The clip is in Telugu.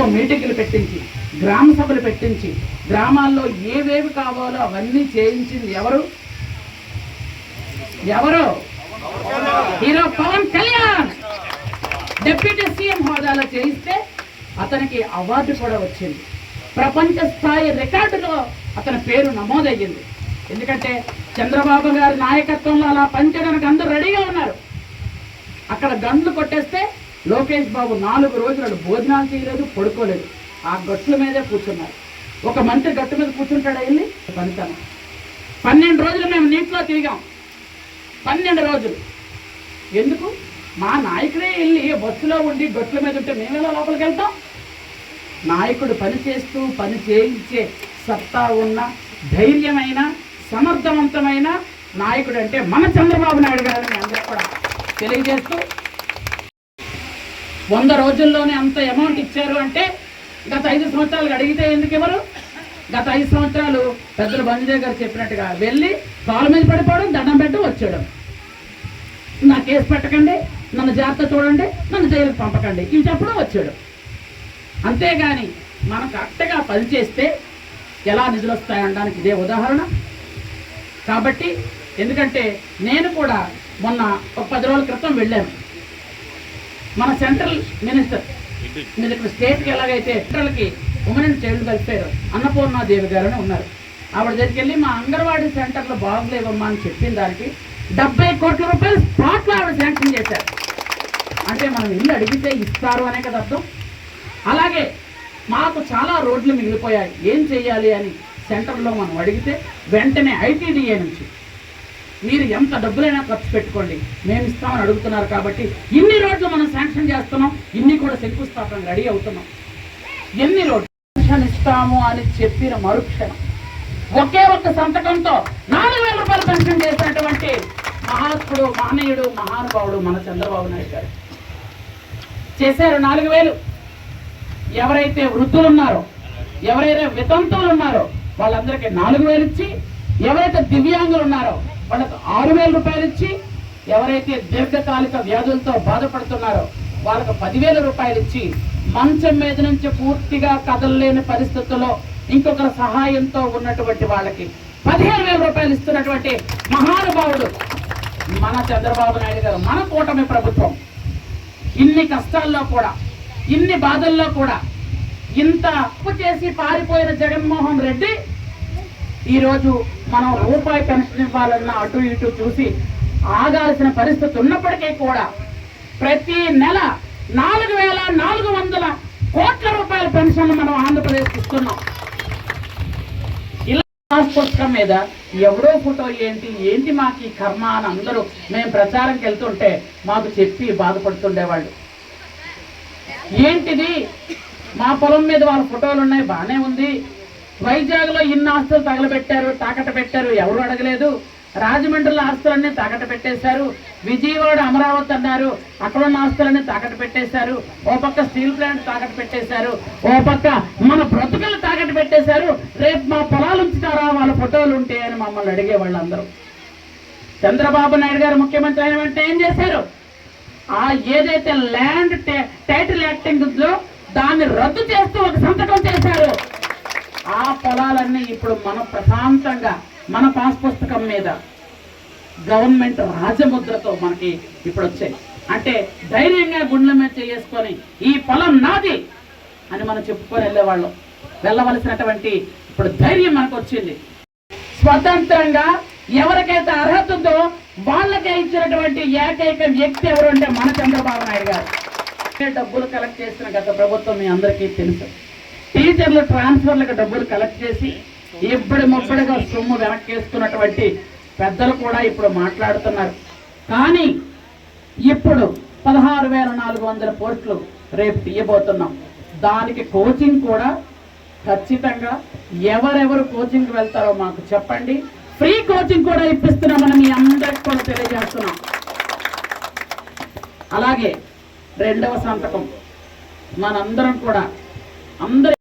అందరితో మీటింగ్లు పెట్టించి గ్రామ సభలు పెట్టించి గ్రామాల్లో ఏవేవి కావాలో అవన్నీ చేయించింది ఎవరు? ఎవరు? Hero Pawan Kalyan! Deputy CM హోదాలో చేయిస్తే అతనికి అవార్డు కూడా వచ్చింది. ప్రపంచ స్థాయి రికార్డులో అతని పేరు నమోదయ్యింది. ఎందుకంటే చంద్రబాబు గారి నాయకత్వంలో అలా పనిచేయడానికి అందరూ రెడీగా ఉన్నారు. అక్కడ గండ్లు కొట్టేస్తే లోకేష్ బాబు నాలుగు రోజులు భోజనాలు చేయలేదు పడుకోలేదు. ఆ గట్ల మీదే కూర్చున్నారు. ఒక మంత్రి గట్టు మీద కూర్చుంటాడా వెళ్ళి పనితనం. పన్నెండు రోజులు మేము నీటిలో తిరిగాం. పన్నెండు రోజులు. ఎందుకు? మా నాయకుడే వెళ్ళి బస్సులో ఉండి గట్ల మీద ఉంటే మేమేలా లోపలికి వెళ్తాం? నాయకుడు పని చేస్తూ పని చేయించే సత్తా ఉన్న ధైర్యమైన సమర్థవంతమైన నాయకుడు అంటే మన చంద్రబాబు నాయుడు గారిని అందరూ కూడా తెలియజేస్తూ వంద రోజుల్లోనే అంత అమౌంట్ ఇచ్చారు అంటే గత ఐదు సంవత్సరాలు అడిగితే ఎందుకు ఇవ్వరు? గత ఐదు సంవత్సరాలు పెద్దలు బంజయ్ గారు చెప్పినట్టుగా వెళ్ళి కాలు మీద పడిపోవడం దండం పెట్టడం వచ్చాడు నా కేసు పెట్టకండి నన్ను జాగ్రత్త చూడండి నన్ను జైలుకి పంపకండి. ఇవి చెప్పడం వచ్చాడు అంతేగాని మనం కరెక్ట్గా పనిచేస్తే ఎలా నిధులు వస్తాయనడానికి ఇదే ఉదాహరణ. కాబట్టి ఎందుకంటే నేను కూడా మొన్న ఒక పది రోజుల క్రితం వెళ్ళాను. మన సెంట్రల్ మినిస్టర్ మీరు ఇక్కడ స్టేట్కి ఎలాగైతే సెంట్రల్కి women and child welfare Annapurna Devi గారు అని ఉన్నారు. ఆవిడ దగ్గరికి వెళ్ళి మా అంగన్వాడీ సెంటర్లో బాగులేవమ్మా అని చెప్పిన దానికి డెబ్బై కోట్ల రూపాయలు స్పాట్లో ఆవిడ శాంక్షన్ చేశారు. అంటే మనం ఇల్లు అడిగితే ఇస్తారు అనే కదా అర్థం. అలాగే మాకు చాలా రోడ్లు మిగిలిపోయాయి. ఏం చేయాలి అని సెంటర్లో మనం అడిగితే వెంటనే ఐటీడీఏ నుంచి మీరు ఎంత డబ్బులైనా ఖర్చు పెట్టుకోండి. మేము ఇస్తామని అడుగుతున్నారు కాబట్టి ఇన్ని రోడ్లు మనం శాంక్షన్ చేస్తున్నాం. ఇన్ని కూడా శంకుస్థాపన రెడీ అవుతున్నాం. ఎన్ని రోడ్లు శాంక్షన్ ఇస్తాము అని చెప్పిన మరుక్షణం. ఒకే ఒక్క సంతకంతో నాలుగు వేల రూపాయలు పెన్షన్ చేసినటువంటి మహాత్ముడు మహనీయుడు మహానుభావుడు మన చంద్రబాబు నాయుడు గారు. చేశారు నాలుగు వేలు. ఎవరైతే వృద్ధులు ఉన్నారో ఎవరైతే వితంతువులు ఉన్నారో వాళ్ళందరికీ నాలుగు వేలు ఇచ్చి ఎవరైతే దివ్యాంగులు ఉన్నారో వాళ్ళకి ఆరు వేల రూపాయలు ఇచ్చి ఎవరైతే దీర్ఘకాలిక వ్యాధులతో బాధపడుతున్నారో వాళ్ళకు పదివేల రూపాయలు ఇచ్చి మంచం మీద నుంచి పూర్తిగా కదలలేని పరిస్థితుల్లో ఇంకొకరి సహాయంతో ఉన్నటువంటి వాళ్ళకి పదిహేను వేల రూపాయలు ఇస్తున్నటువంటి మహానుభావుడు మన చంద్రబాబు నాయుడు గారు మన కూటమి ప్రభుత్వం. ఇన్ని కష్టాల్లో కూడా ఇన్ని బాధల్లో కూడా ఇంత అప్పు చేసి పారిపోయిన జగన్మోహన్ రెడ్డి ఈరోజు మనం రూపాయి పెన్షన్ ఇవ్వాలన్నా అటు ఇటు చూసి ఆగాల్సిన పరిస్థితి ఉన్నప్పటికీ కూడా ప్రతి నెల నాలుగు వేల నాలుగు వందల కోట్ల రూపాయల పెన్షన్ మనం ఆంధ్రప్రదేశ్ ఇస్తున్నాం. ఇలా పుస్తకం మీద ఎవడో ఫోటో ఏంటి ఏంటి మాకు ఈ కర్మ అని అందరూ మేము ప్రచారంకి వెళ్తుంటే మాకు చెప్పి బాధపడుతుండేవాళ్ళు. ఏంటిది? మా పొలం మీద వాళ్ళ ఫోటోలు ఉన్నాయి బాగానే ఉంది. వైజాగ్లో ఇన్ని ఆస్తులు తగలబెట్టారు తాకట్టు పెట్టారు ఎవరు అడగలేదు. రాజమండ్రిలో ఆస్తులన్నీ తాకట్టు పెట్టేశారు విజయవాడ అమరావతి అన్నారు అక్కడ ఉన్న ఆస్తులన్నీ తాకట్టు పెట్టేశారు ఓ పక్క స్టీల్ ప్లాంట్ తాకట్టు పెట్టేశారు ఓ పక్క మన బ్రతుకులు తాకట్టు పెట్టేశారు రేపు మా పొలాలు ఉంచుతారా వాళ్ళ ఫోటోలు ఉంటే అని మమ్మల్ని అడిగే వాళ్ళందరూ. చంద్రబాబు నాయుడు గారు ముఖ్యమంత్రి అయిన వెంటనే ఏం చేశారు? ఆ ఏదైతే ల్యాండ్ టై- టైటిల్ యాక్టింగ్ దాన్ని రద్దు చేస్తూ ఒక సంతకం చేశారు. పొలాలన్నీ ఇప్పుడు మనం ప్రశాంతంగా మన పాస్ పుస్తకం మీద గవర్నమెంట్ రాజముద్రతో మనకి ఇప్పుడు వచ్చాయి అంటే ధైర్యంగా గుండెల మీద చేసుకొని ఈ పొలం నాది అని మనం చెప్పుకొని వెళ్ళేవాళ్ళం. వెళ్ళవలసినటువంటి ఇప్పుడు ధైర్యం మనకు వచ్చింది స్వతంత్రంగా ఎవరికైతే అర్హత ఉందో వాళ్ళకే ఇచ్చినటువంటి ఏకైక వ్యక్తి ఎవరు అంటే మన చంద్రబాబు నాయుడు గారు. డబ్బులు కలెక్ట్ చేసిన గత ప్రభుత్వం మీ అందరికీ తెలుసు. టీచర్లు ట్రాన్స్ఫర్లకు డబ్బులు కలెక్ట్ చేసి ఇబ్బడి ముబ్బడిగా సొమ్ము వెనక్కేసుకున్నటువంటి పెద్దలు కూడా ఇప్పుడు మాట్లాడుతున్నారు. కానీ ఇప్పుడు పదహారు వేల నాలుగు వందల పోస్టులు రేపు తీయబోతున్నాం. దానికి కోచింగ్ కూడా ఖచ్చితంగా ఎవరెవరు కోచింగ్ వెళ్తారో మాకు చెప్పండి. ఫ్రీ కోచింగ్ కూడా ఇప్పిస్తున్నామని మీ అందరికి కూడా తెలియజేస్తున్నాం. అలాగే రెండవ సంతకం మనందరం కూడా అందరి